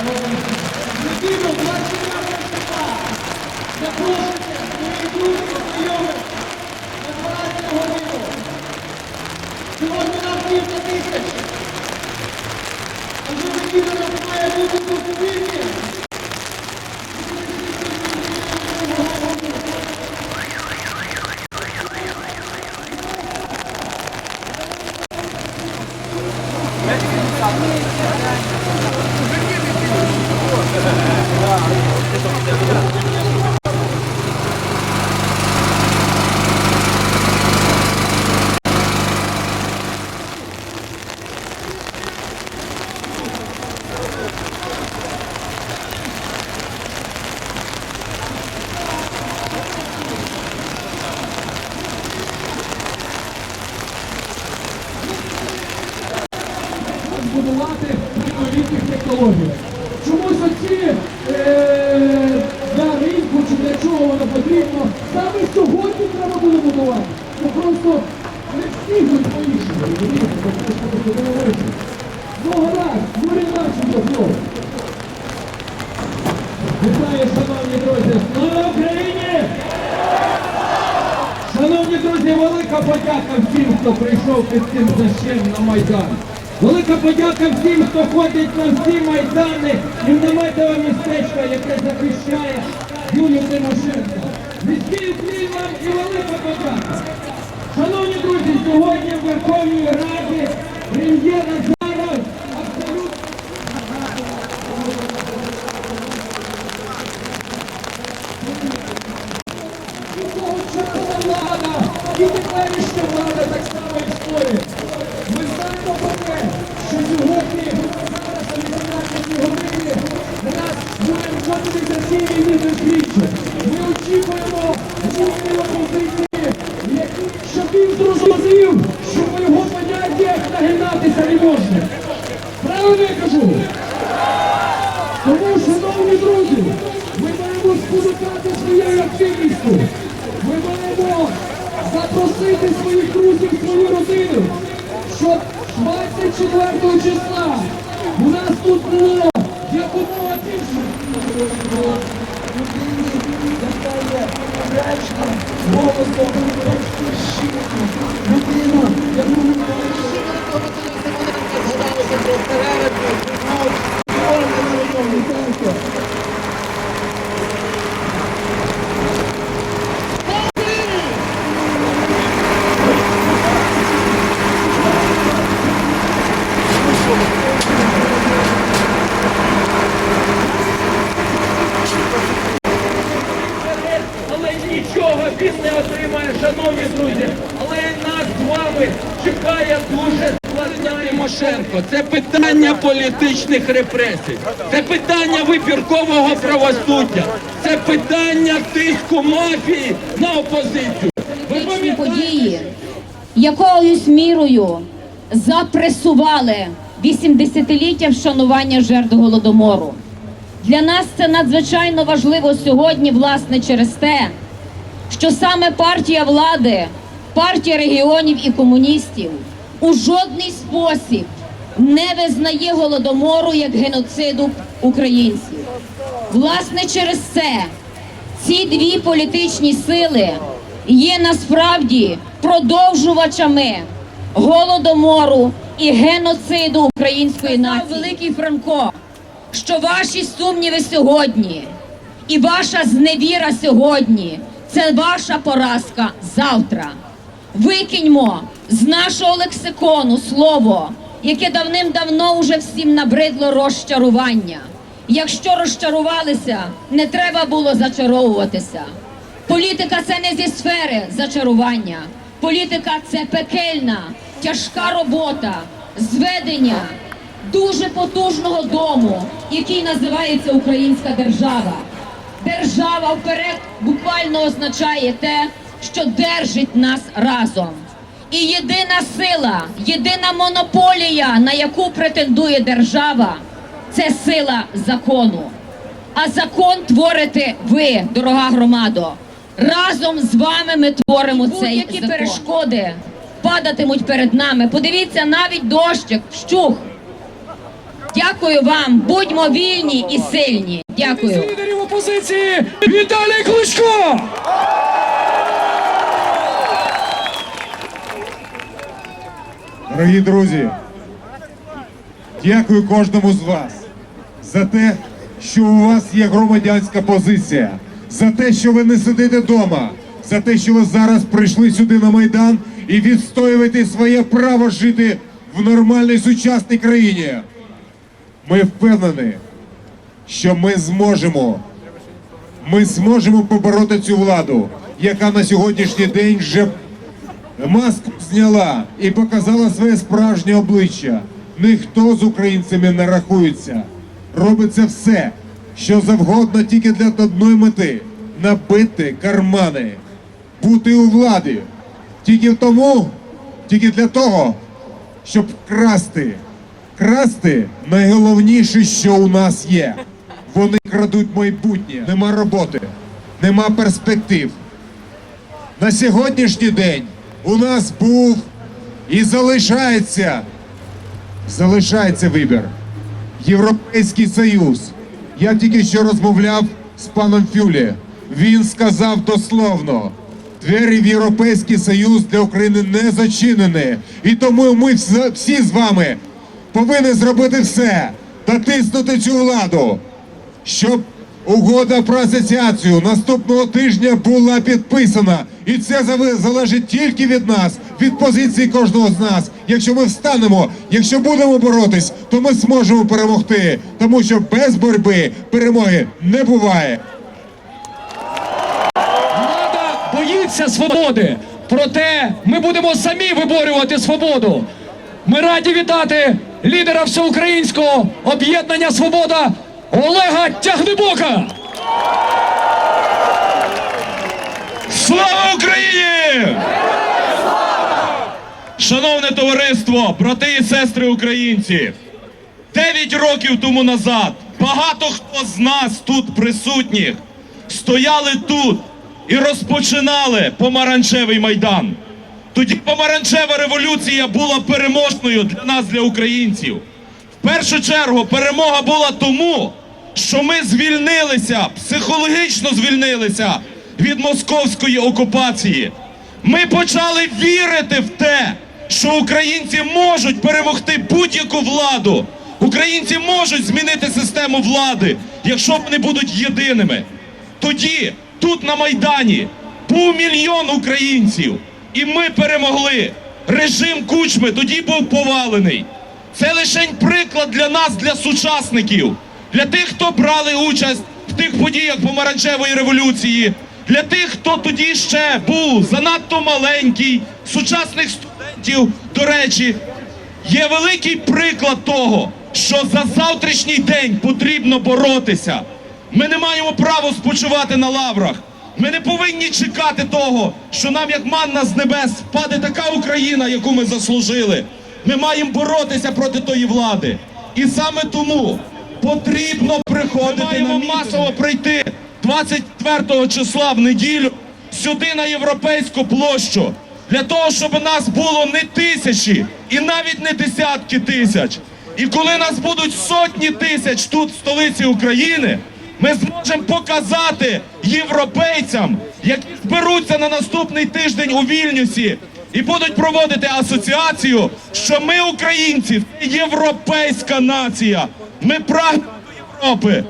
Неділю 24 числа запрошуйте своїх друзів, знайомих на 12 годину. Сьогодні нас кілька тисяч. Можливо, кілька нас має бути тут Чого воно потрібно, саме сьогодні треба було будувати. Ну просто не встигнуть? Тобто. Ну гаразд, Юрій Марченко знову. Вітаю, шановні друзі! Слава Україні! Шановні друзі, велика подяка всім, хто прийшов під цим защем на Майдан. Велика подяка всім, хто ходить на всі майдани і в наметове містечко, яке захищає Юлію Тимошенко. Низький уклін вам і велика подяка. Шановні друзі, сьогодні в Верховній Раді прем'єра зараз абсолютно І тогочасна влада, і теперішня влада так само історія. Ми знаємо про те, що сьогодні, зараз о 18 годині, у нас буде мобілізаційний війни слідчі. Ми очікуємо зміни опозиції, які- щоб він зрозумів, що по його поняттях нагинатися не можна. Правильно я кажу? Тому, шановні друзі, ми маємо спонукати своєю активністю. Ми маємо запросити своїх друзів, свою родину, щоб 24 числа у нас тут було якомога більше. Людина, яку ми Але нічого він не отримає, шановні друзі. Але нас з вами чекає дуже Тимошенко. Це питання політичних репресій, це питання вибіркового правосуддя, це питання тиску мафії на опозицію. Ви політичні події якоюсь мірою запресували 80-ліття вшанування жертв голодомору. Для нас це надзвичайно важливо сьогодні, власне, через те, що саме партія влади, партія регіонів і комуністів у жодний спосіб не визнає голодомору як геноциду українців. Власне, через це ці дві політичні сили є насправді продовжувачами голодомору і геноциду української нації. Великий Франко, що ваші сумніви сьогодні і ваша зневіра сьогодні це ваша поразка завтра. Викиньмо з нашого лексикону слово, яке давним-давно уже всім набридло розчарування. Якщо розчарувалися, не треба було зачаровуватися. Політика це не зі сфери зачарування. Політика це пекельна, тяжка робота, зведення дуже потужного дому, який називається Українська держава. Держава вперед буквально означає те, що держить нас разом. І єдина сила, єдина монополія, на яку претендує держава, це сила закону. А закон творите ви, дорога громадо. Разом з вами ми творимо цей які закон. перешкоди падатимуть перед нами. Подивіться, навіть дощик вщух. Дякую вам, будьмо вільні і сильні. Дякую. Лідерів опозиції Віталій Кличко! Дорогі друзі, дякую кожному з вас за те, що у вас є громадянська позиція, за те, що ви не сидите вдома, за те, що ви зараз прийшли сюди на Майдан і відстоюєте своє право жити в нормальній сучасній країні. Ми впевнені, що ми зможемо, ми зможемо побороти цю владу, яка на сьогоднішній день вже маску зняла і показала своє справжнє обличчя. Ніхто з українцями не рахується. Робиться все, що завгодно тільки для одної мети набити кармани, бути у владі. Тільки тому, тільки для того, щоб красти. Красти найголовніше, що у нас є. Вони крадуть майбутнє. Нема роботи, нема перспектив. На сьогоднішній день у нас був і залишається, залишається вибір. Європейський Союз. Я тільки що розмовляв з паном Фюлі. Він сказав дословно: двері в Європейський Союз для України не зачинені. І тому ми всі з вами повинні зробити все, дотиснути цю владу, щоб угода про асоціацію наступного тижня була підписана. І це залежить тільки від нас, від позиції кожного з нас. Якщо ми встанемо, якщо будемо боротись, то ми зможемо перемогти, тому що без боротьби перемоги не буває. Влада боїться свободи. Проте ми будемо самі виборювати свободу. Ми раді вітати лідера всеукраїнського об'єднання Свобода Олега Тягнебока. Слава Україні! Шановне товариство, брати і сестри українці, дев'ять років тому назад багато хто з нас тут присутніх стояли тут і розпочинали помаранчевий майдан. Тоді помаранчева революція була переможною для нас, для українців. В першу чергу перемога була тому, що ми звільнилися, психологічно звільнилися від московської окупації. Ми почали вірити в те, що українці можуть перемогти будь-яку владу. Українці можуть змінити систему влади, якщо вони будуть єдиними. Тоді, тут на Майдані, був мільйон українців, і ми перемогли. Режим кучми тоді був повалений. Це лише приклад для нас, для сучасників, для тих, хто брали участь в тих подіях помаранчевої революції, для тих, хто тоді ще був занадто маленький, сучасних студентів, до речі, є великий приклад того, що за завтрашній день потрібно боротися. Ми не маємо права спочивати на лаврах. Ми не повинні чекати того, що нам, як манна з небес, впаде така Україна, яку ми заслужили. Ми маємо боротися проти тої влади. І саме тому потрібно приходити Маємо на масово прийти 24 числа в неділю сюди на європейську площу. Для того, щоб нас було не тисячі і навіть не десятки тисяч. І коли нас будуть сотні тисяч тут, в столиці України, ми зможемо показати європейцям, які зберуться на наступний тиждень у Вільнюсі і будуть проводити асоціацію, що ми, українці, європейська нація. Ми прагнемо до Європи.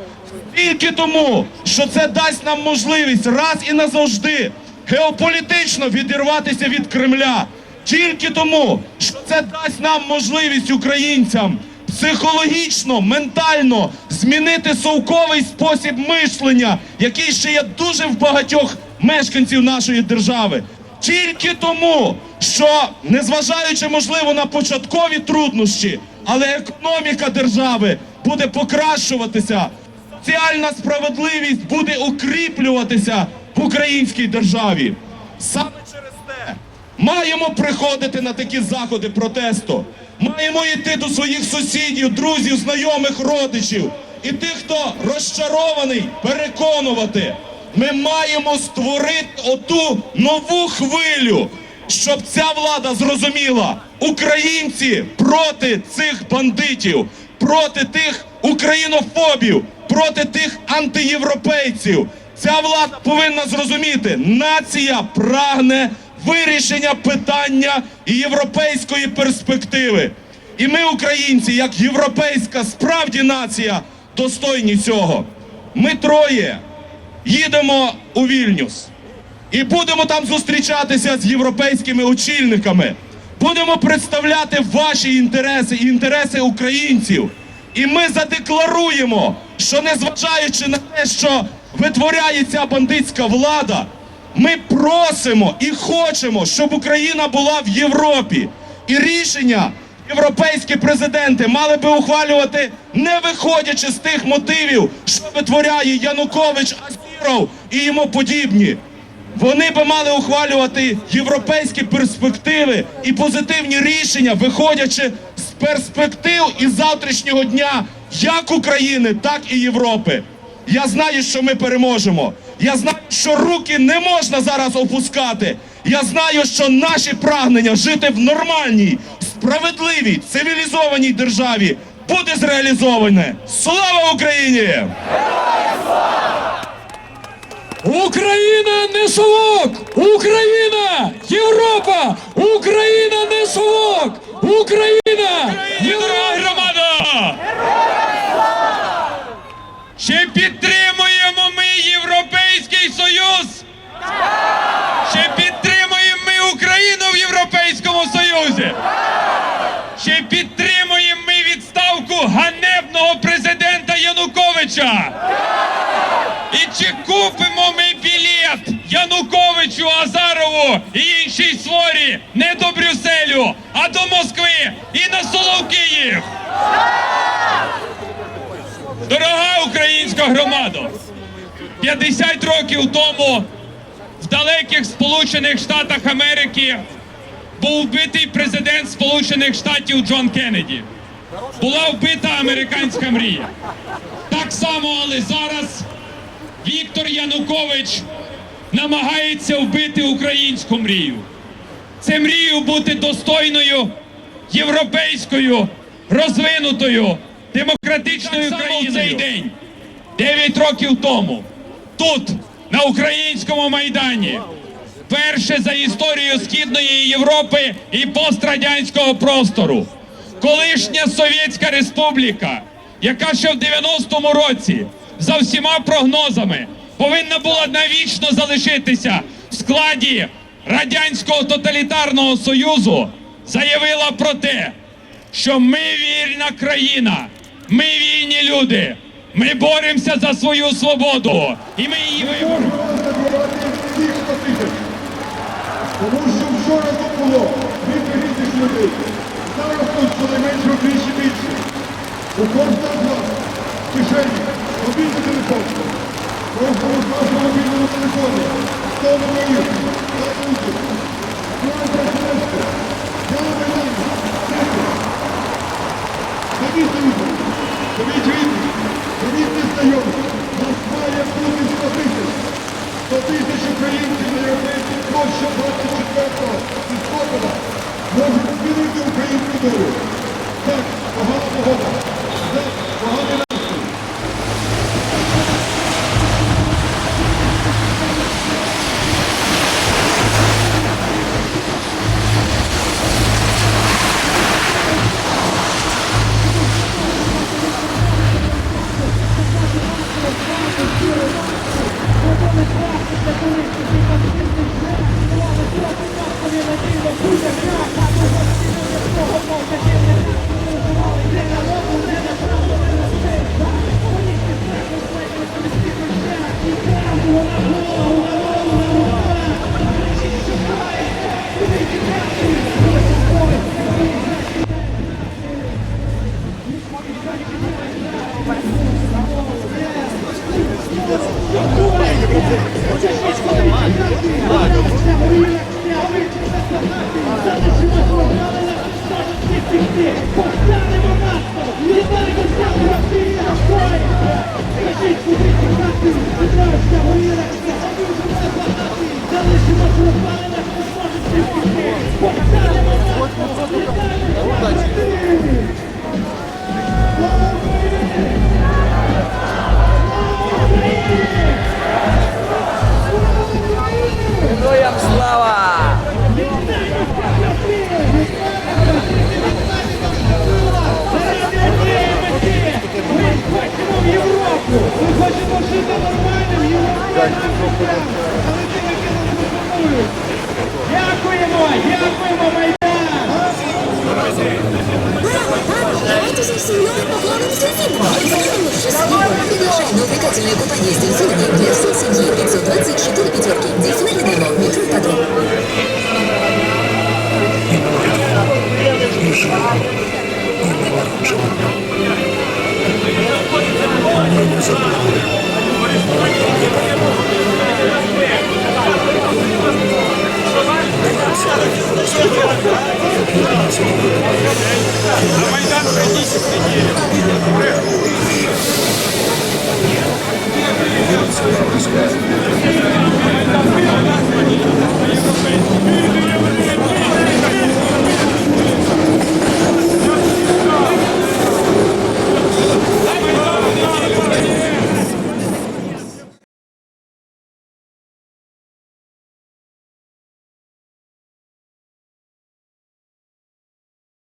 Тільки тому, що це дасть нам можливість раз і назавжди геополітично відірватися від Кремля. Тільки тому, що це дасть нам можливість українцям психологічно, ментально змінити совковий спосіб мислення, який ще є дуже в багатьох мешканців нашої держави. Тільки тому, що незважаючи можливо на початкові труднощі, але економіка держави буде покращуватися, соціальна справедливість буде укріплюватися в українській державі. Саме через те маємо приходити на такі заходи протесту. Маємо йти до своїх сусідів, друзів, знайомих, родичів і тих, хто розчарований, переконувати. Ми маємо створити оту нову хвилю, щоб ця влада зрозуміла, українці проти цих бандитів, проти тих українофобів, проти тих антиєвропейців. Ця влада повинна зрозуміти, нація прагне вирішення питання європейської перспективи. І ми, українці, як європейська справді нація, достойні цього. Ми троє їдемо у Вільнюс і будемо там зустрічатися з європейськими очільниками. Будемо представляти ваші інтереси і інтереси українців. І ми задекларуємо, що незважаючи на те, що витворяє ця бандитська влада, ми просимо і хочемо, щоб Україна була в Європі. І рішення європейські президенти мали би ухвалювати, не виходячи з тих мотивів, що витворяє Янукович, Азіров і йому подібні. Вони би мали ухвалювати європейські перспективи і позитивні рішення, виходячи перспектив і завтрашнього дня як України, так і Європи. Я знаю, що ми переможемо. Я знаю, що руки не можна зараз опускати. Я знаю, що наші прагнення жити в нормальній, справедливій, цивілізованій державі буде зреалізоване. Слава Україні! Україна не совок! Україна! Європа! Україна не совок! Україна! Дорога громада! Чи підтримуємо ми Європейський Союз? Чи підтримуємо ми Україну в Європейському Союзі? Чи підтримуємо ми відставку ганебного президента Януковича? А до Москви і на Соловкиїв? Дорога українська громада, 50 років тому в далеких Сполучених Штатах Америки був вбитий президент Сполучених Штатів Джон Кеннеді. Була вбита американська мрія. Так само, але зараз Віктор Янукович намагається вбити українську мрію. Це мрію бути достойною, європейською, розвинутою, демократичною країною. в цей день, 9 років тому, тут, на українському майдані, перше за історію Східної Європи і пострадянського простору, колишня Совєтська Республіка, яка ще в 90-му році за всіма прогнозами повинна була навічно залишитися в складі радянського тоталітарного союзу, заявила про те, що ми вільна країна, ми вільні люди, ми боремося за свою свободу, і ми її виборемо. всіх 100 тисяч. Тому що вчора тут було 2 тисяч людей. Зараз тут щонайменше вдвічі більше. У кожного з вас в кишені мобільний телефон. Кожному з вас на мобільному телефоні. 100 номерів. 100 друзів. План президентства. План Майдану. Дякую. Займіть друзі. Займіть рідні. Займіть незнайомих. Нас має бути 100 тисяч. 100 тисяч українців на європейській площі 24 листопада можуть змінити українську долю. Так, погана погода. Так, поганий Дякуємо, дякуємо, Развлекательная компания с дельфинами для всей семьи 524 пятерки. Дельфинарий Демо. Микроипподром. Не забыл. На Майдан прийдіть і сиділи.